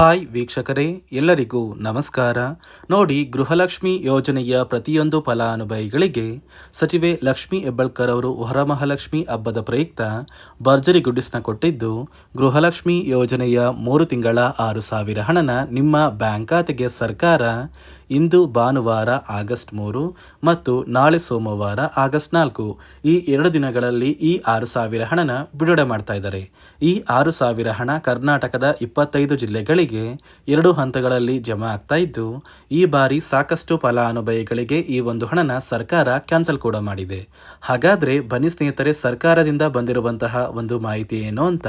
Hi ವೀಕ್ಷಕರೇ, ಎಲ್ಲರಿಗೂ ನಮಸ್ಕಾರ. ನೋಡಿ, ಗೃಹಲಕ್ಷ್ಮಿ ಯೋಜನೆಯ ಪ್ರತಿಯೊಂದು ಫಲಾನುಭವಿಗಳಿಗೆ ಸಚಿವೆ ಲಕ್ಷ್ಮಿ ಹೆಬ್ಬಳ್ಕರ್ ಅವರು ವರಮಹಾಲಕ್ಷ್ಮಿ ಹಬ್ಬದ ಪ್ರಯುಕ್ತ ಭರ್ಜರಿ ಗುಡ್ಡಿಸ್ನ ಕೊಟ್ಟಿದ್ದು, ಗೃಹಲಕ್ಷ್ಮಿ ಯೋಜನೆಯ ಮೂರು ತಿಂಗಳ ಆರು ಸಾವಿರ ಹಣನ ನಿಮ್ಮ ಬ್ಯಾಂಕ್ ಖಾತೆಗೆ ಸರ್ಕಾರ ಇಂದು ಭಾನುವಾರ ಆಗಸ್ಟ್ ಮೂರು ಮತ್ತು ನಾಳೆ ಸೋಮವಾರ ಆಗಸ್ಟ್ ನಾಲ್ಕು. ಈ ಎರಡು ದಿನಗಳಲ್ಲಿ ಈ ಆರು ಸಾವಿರ ಹಣನ ಬಿಡುಗಡೆ ಮಾಡ್ತಾ ಇದ್ದಾರೆ. ಈ ಆರು ಸಾವಿರ ಹಣ ಕರ್ನಾಟಕದ ಇಪ್ಪತ್ತೈದು ಜಿಲ್ಲೆಗಳಿಗೆ ಎರಡು ಹಂತಗಳಲ್ಲಿ ಜಮಾ ಆಗ್ತಾ ಇದ್ದು, ಈ ಬಾರಿ ಸಾಕಷ್ಟು ಫಲಾನುಭವಿಗಳಿಗೆ ಈ ಒಂದು ಹಣನ ಸರ್ಕಾರ ಕ್ಯಾನ್ಸಲ್ ಕೂಡ ಮಾಡಿದೆ. ಹಾಗಾದ್ರೆ ಬನ್ನಿ ಸ್ನೇಹಿತರೆ, ಸರ್ಕಾರದಿಂದ ಬಂದಿರುವಂತಹ ಒಂದು ಮಾಹಿತಿ ಏನು ಅಂತ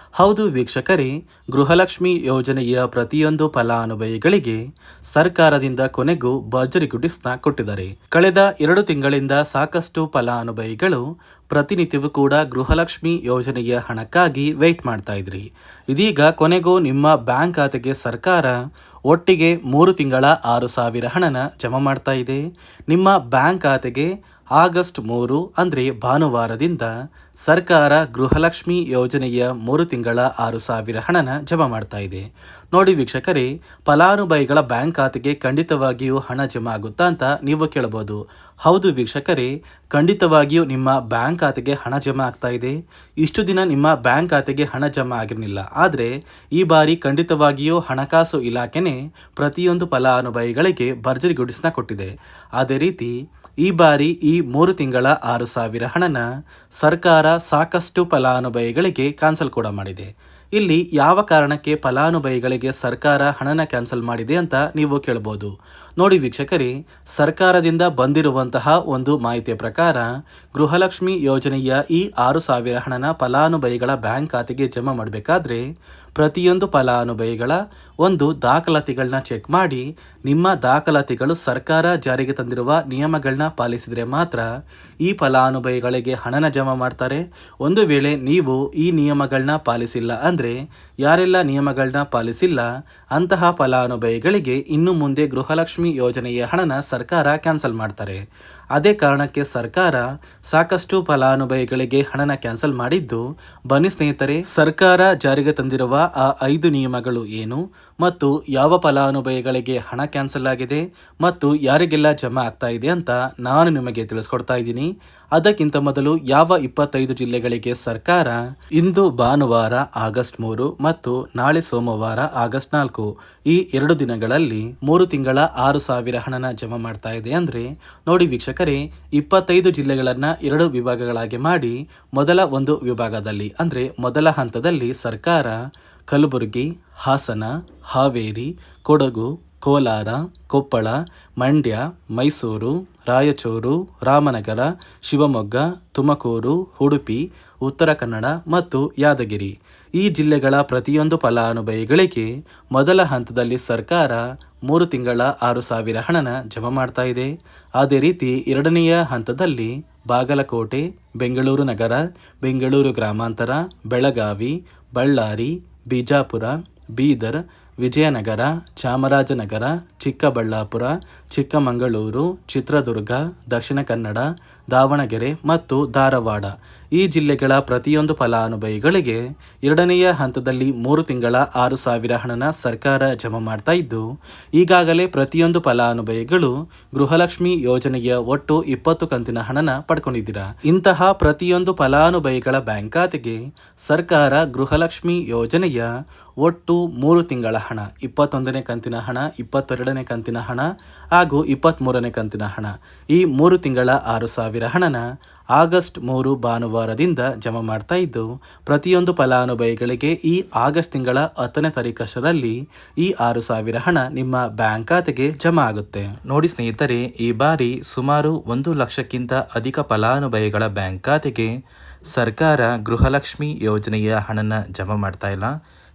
ಹೌದು ವೀಕ್ಷಕರೇ, ಗೃಹಲಕ್ಷ್ಮಿ ಯೋಜನೆಯ ಪ್ರತಿಯೊಂದು ಫಲಾನುಭವಿಗಳಿಗೆ ಸರ್ಕಾರದಿಂದ ಕೊನೆಗೂ ಭರ್ಜರಿ ಗುಡಿಸ್ನ ಕೊಟ್ಟಿದ್ದಾರೆ. ಕಳೆದ ಎರಡು ತಿಂಗಳಿಂದ ಸಾಕಷ್ಟು ಫಲಾನುಭವಿಗಳು ಪ್ರತಿನಿತ್ಯವೂ ಕೂಡ ಗೃಹಲಕ್ಷ್ಮಿ ಯೋಜನೆಯ ಹಣಕ್ಕಾಗಿ ವೆಯ್ಟ್ ಮಾಡ್ತಾ ಇದ್ರಿ. ಇದೀಗ ಕೊನೆಗೂ ನಿಮ್ಮ ಬ್ಯಾಂಕ್ ಖಾತೆಗೆ ಸರ್ಕಾರ ಒಟ್ಟಿಗೆ ಮೂರು ತಿಂಗಳ ಆರು ಸಾವಿರ ಹಣನ ಜಮಾ ಮಾಡ್ತಾ ಇದೆ. ನಿಮ್ಮ ಬ್ಯಾಂಕ್ ಖಾತೆಗೆ ಆಗಸ್ಟ್ ಮೂರು ಅಂದರೆ ಭಾನುವಾರದಿಂದ ಸರ್ಕಾರ ಗೃಹಲಕ್ಷ್ಮಿ ಯೋಜನೆಯ ಮೂರು ತಿಂಗಳ ಆರು ಸಾವಿರ ಹಣನ ಜಮಾ ಮಾಡ್ತಾ ಇದೆ. ನೋಡಿ ವೀಕ್ಷಕರೇ, ಫಲಾನುಭವಿಗಳ ಬ್ಯಾಂಕ್ ಖಾತೆಗೆ ಖಂಡಿತವಾಗಿಯೂ ಹಣ ಜಮಾ ಆಗುತ್ತಾ ಅಂತ ನೀವು ಕೇಳಬಹುದು. ಹೌದು ವೀಕ್ಷಕರೇ, ಖಂಡಿತವಾಗಿಯೂ ನಿಮ್ಮ ಬ್ಯಾಂಕ್ ಖಾತೆಗೆ ಹಣ ಜಮಾ ಆಗ್ತಾ ಇದೆ. ಇಷ್ಟು ದಿನ ನಿಮ್ಮ ಬ್ಯಾಂಕ್ ಖಾತೆಗೆ ಹಣ ಜಮಾ ಆಗಿರಲಿಲ್ಲ. ಆದರೆ, ಈ ಬಾರಿ ಖಂಡಿತವಾಗಿಯೂ ಹಣಕಾಸು ಇಲಾಖೆನೇ ಪ್ರತಿಯೊಂದು ಫಲಾನುಭವಿಗಳಿಗೆ ಭರ್ಜರಿ ಗುಡಿಸ್ನ ಕೊಟ್ಟಿದೆ. ಅದೇ ರೀತಿ, ಈ ಬಾರಿ ಈ ಮೂರು ತಿಂಗಳ ಆರು ಸಾವಿರ ಹಣನ ಸರ್ಕಾರ ಸಾಕಷ್ಟು ಫಲಾನುಭವಿಗಳಿಗೆ ಕ್ಯಾನ್ಸಲ್ ಕೂಡ ಮಾಡಿದೆ. ಇಲ್ಲಿ ಯಾವ ಕಾರಣಕ್ಕೆ ಫಲಾನುಭವಿಗಳಿಗೆ ಸರ್ಕಾರ ಹಣನ ಕ್ಯಾನ್ಸಲ್ ಮಾಡಿದೆ ಅಂತ ನೀವು ಕೇಳ್ಬೋದು. ನೋಡಿ ವೀಕ್ಷಕರೇ, ಸರ್ಕಾರದಿಂದ ಬಂದಿರುವಂತಹ ಒಂದು ಮಾಹಿತಿಯ ಪ್ರಕಾರ ಗೃಹಲಕ್ಷ್ಮಿ ಯೋಜನೆಯ ಈ ಆರು ಸಾವಿರ ಹಣನ ಫಲಾನುಭವಿಗಳ ಬ್ಯಾಂಕ್ ಖಾತೆಗೆ ಜಮಾ ಮಾಡಬೇಕಾದ್ರೆ ಪ್ರತಿಯೊಂದು ಫಲಾನುಭವಿಗಳ ಒಂದು ದಾಖಲಾತಿಗಳನ್ನ ಚೆಕ್ ಮಾಡಿ ನಿಮ್ಮ ದಾಖಲಾತಿಗಳು ಸರ್ಕಾರ ಜಾರಿಗೆ ತಂದಿರುವ ನಿಯಮಗಳನ್ನ ಪಾಲಿಸಿದರೆ ಮಾತ್ರ ಈ ಫಲಾನುಭವಿಗಳಿಗೆ ಹಣನ ಜಮಾ ಮಾಡ್ತಾರೆ. ಒಂದು ವೇಳೆ ನೀವು ಈ ನಿಯಮಗಳನ್ನ ಪಾಲಿಸಿಲ್ಲ ಅಂದರೆ ಯಾರೆಲ್ಲ ನಿಯಮಗಳನ್ನ ಪಾಲಿಸಿಲ್ಲ ಅಂತಹ ಫಲಾನುಭವಿಗಳಿಗೆ ಇನ್ನು ಮುಂದೆ ಗೃಹಲಕ್ಷ್ಮಿ ಯೋಜನೆಯ ಹಣನ ಸರ್ಕಾರ ಕ್ಯಾನ್ಸಲ್ ಮಾಡ್ತಾರೆ. ಅದೇ ಕಾರಣಕ್ಕೆ ಸರ್ಕಾರ ಸಾಕಷ್ಟು ಫಲಾನುಭವಿಗಳಿಗೆ ಹಣನ ಕ್ಯಾನ್ಸಲ್ ಮಾಡಿದ್ದು, ಬನ್ನಿ ಸ್ನೇಹಿತರೆ, ಸರ್ಕಾರ ಜಾರಿಗೆ ತಂದಿರುವ ಆ ಐದು ನಿಯಮಗಳು ಏನು ಮತ್ತು ಯಾವ ಫಲಾನುಭವಿಗಳಿಗೆ ಹಣ ಕ್ಯಾನ್ಸಲ್ ಆಗಿದೆ ಮತ್ತು ಯಾರಿಗೆಲ್ಲ ಜಮಾ ಆಗ್ತಾ ಇದೆ ಅಂತ ನಾನು ನಿಮಗೆ ತಿಳಿಸ್ಕೊಡ್ತಾ ಇದ್ದೀನಿ. ಅದಕ್ಕಿಂತ ಮೊದಲು ಯಾವ ಇಪ್ಪತ್ತೈದು ಜಿಲ್ಲೆಗಳಿಗೆ ಸರ್ಕಾರ ಇಂದು ಭಾನುವಾರ ಆಗಸ್ಟ್ ಮೂರು ಮತ್ತು ನಾಳೆ ಸೋಮವಾರ ಆಗಸ್ಟ್ ನಾಲ್ಕು ಈ ಎರಡು ದಿನಗಳಲ್ಲಿ ಮೂರು ತಿಂಗಳ ಆರು ಸಾವಿರ ಹಣನ ಜಮಾ ಮಾಡ್ತಾ ಇದೆ ಅಂದರೆ ನೋಡಿ ವೀಕ್ಷಕರೇ ಇಪ್ಪತ್ತೈದು ಜಿಲ್ಲೆಗಳನ್ನು ಎರಡು ವಿಭಾಗಗಳಾಗಿ ಮಾಡಿ ಮೊದಲ ಒಂದು ವಿಭಾಗದಲ್ಲಿ, ಅಂದರೆ ಮೊದಲ ಹಂತದಲ್ಲಿ ಸರ್ಕಾರ ಕಲಬುರಗಿ, ಹಾಸನ, ಹಾವೇರಿ, ಕೊಡಗು ಕೋಲಾರ, ಕೊಪ್ಪಳ, ಮಂಡ್ಯ, ಮೈಸೂರು, ರಾಯಚೂರು, ರಾಮನಗರ, ಶಿವಮೊಗ್ಗ, ತುಮಕೂರು, ಉಡುಪಿ, ಉತ್ತರ ಕನ್ನಡ ಮತ್ತು ಯಾದಗಿರಿ. ಈ ಜಿಲ್ಲೆಗಳ ಪ್ರತಿಯೊಂದು ಫಲಾನುಭವಿಗಳಿಗೆ ಮೊದಲ ಹಂತದಲ್ಲಿ ಸರ್ಕಾರ ಮೂರು ತಿಂಗಳ ಆರು ಸಾವಿರ ಹಣನ ಜಮಾ ಮಾಡ್ತಾ ಇದೆ. ಅದೇ ರೀತಿ ಎರಡನೆಯ ಹಂತದಲ್ಲಿ ಬಾಗಲಕೋಟೆ, ಬೆಂಗಳೂರು ನಗರ, ಬೆಂಗಳೂರು ಗ್ರಾಮಾಂತರ, ಬೆಳಗಾವಿ, ಬಳ್ಳಾರಿ, ಬಿಜಾಪುರ, ಬೀದರ್ ವಿಜಯನಗರ ಚಾಮರಾಜನಗರ ಚಿಕ್ಕಬಳ್ಳಾಪುರ ಚಿಕ್ಕಮಗಳೂರು ಚಿತ್ರದುರ್ಗ ದಕ್ಷಿಣ ಕನ್ನಡ ದಾವಣಗೆರೆ ಮತ್ತು ಧಾರವಾಡ. ಈ ಜಿಲ್ಲೆಗಳ ಪ್ರತಿಯೊಂದು ಫಲಾನುಭವಿಗಳಿಗೆ ಎರಡನೆಯ ಹಂತದಲ್ಲಿ ಮೂರು ತಿಂಗಳ ಆರು ಸಾವಿರ ಹಣನ ಸರ್ಕಾರ ಜಮಾ ಮಾಡ್ತಾ ಇದ್ದು, ಈಗಾಗಲೇ ಪ್ರತಿಯೊಂದು ಫಲಾನುಭವಿಗಳು ಗೃಹಲಕ್ಷ್ಮಿ ಯೋಜನೆಯ ಒಟ್ಟು ಇಪ್ಪತ್ತು ಕಂತಿನ ಹಣನ ಪಡ್ಕೊಂಡಿದ್ದೀರಾ. ಇಂತಹ ಪ್ರತಿಯೊಂದು ಫಲಾನುಭವಿಗಳ ಬ್ಯಾಂಕ್ ಖಾತೆಗೆ ಸರ್ಕಾರ ಗೃಹಲಕ್ಷ್ಮಿ ಯೋಜನೆಯ ಒಟ್ಟು ಮೂರು ತಿಂಗಳ ಹಣ, ಇಪ್ಪತ್ತೊಂದನೇ ಕಂತಿನ ಹಣ, ಇಪ್ಪತ್ತೆರಡನೇ ಕಂತಿನ ಹಣ ಹಾಗೂ ಇಪ್ಪತ್ತ್ಮೂರನೇ ಕಂತಿನ ಹಣ ಈ ಮೂರು ತಿಂಗಳ ಆರು ಸಾವಿರ ಹಣನ ಆಗಸ್ಟ್ ಮೂರು ಭಾನುವಾರದಿಂದ ಜಮಾ ಮಾಡ್ತಾ ಇದ್ದು, ಪ್ರತಿಯೊಂದು ಫಲಾನುಭವಿಗಳಿಗೆ ಈ ಆಗಸ್ಟ್ ತಿಂಗಳ ಹತ್ತನೇ ತಾರೀಕಷ್ಟರಲ್ಲಿ ಈ ಆರು ಸಾವಿರ ಹಣ ನಿಮ್ಮ ಬ್ಯಾಂಕ್ ಖಾತೆಗೆ ಜಮಾ ಆಗುತ್ತೆ. ನೋಡಿ ಸ್ನೇಹಿತರೆ, ಈ ಬಾರಿ ಸುಮಾರು ಒಂದು ಲಕ್ಷಕ್ಕಿಂತ ಅಧಿಕ ಫಲಾನುಭವಿಗಳ ಬ್ಯಾಂಕ್ ಖಾತೆಗೆ ಸರ್ಕಾರ ಗೃಹಲಕ್ಷ್ಮಿ ಯೋಜನೆಯ ಹಣನ ಜಮಾ ಮಾಡ್ತಾ ಇಲ್ಲ.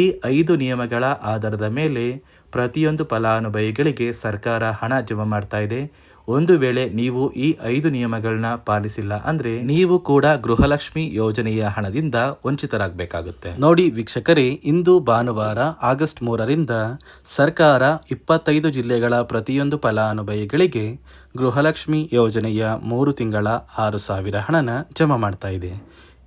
ಈ ಐದು ನಿಯಮಗಳ ಆಧಾರದ ಮೇಲೆ ಪ್ರತಿಯೊಂದು ಫಲಾನುಭವಿಗಳಿಗೆ ಸರ್ಕಾರ ಹಣ ಜಮಾ ಮಾಡ್ತಾ ಇದೆ. ಒಂದು ವೇಳೆ ನೀವು ಈ ಐದು ನಿಯಮಗಳನ್ನ ಪಾಲಿಸಿಲ್ಲ ಅಂದ್ರೆ ನೀವು ಕೂಡ ಗೃಹಲಕ್ಷ್ಮಿ ಯೋಜನೆಯ ಹಣದಿಂದ ವಂಚಿತರಾಗಬೇಕಾಗುತ್ತೆ. ನೋಡಿ ವೀಕ್ಷಕರೇ, ಇಂದು ಭಾನುವಾರ ಆಗಸ್ಟ್ ಮೂರರಿಂದ ಸರ್ಕಾರ ಇಪ್ಪತ್ತೈದು ಜಿಲ್ಲೆಗಳ ಪ್ರತಿಯೊಂದು ಫಲಾನುಭವಿಗಳಿಗೆ ಗೃಹಲಕ್ಷ್ಮಿ ಯೋಜನೆಯ ಮೂರು ತಿಂಗಳ ಆರು ಸಾವಿರ ಹಣನ ಜಮಾ ಮಾಡ್ತಾ ಇದೆ.